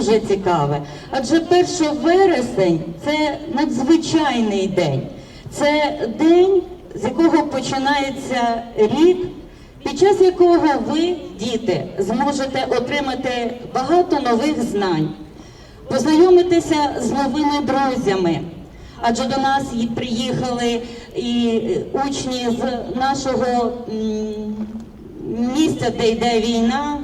дуже цікаве. Адже 1 вересень це надзвичайний день. Це день, з якого починається рік, під час якого ви, діти, зможете отримати багато нових знань, познайомитися з новими друзями. Адже до нас приїхали і учні з нашого місця, де йде війна, е,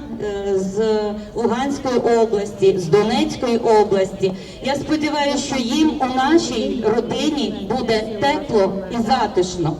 з Луганської області, з Донецької області. Я сподіваюся, що їм у нашій родині буде тепло і затишно.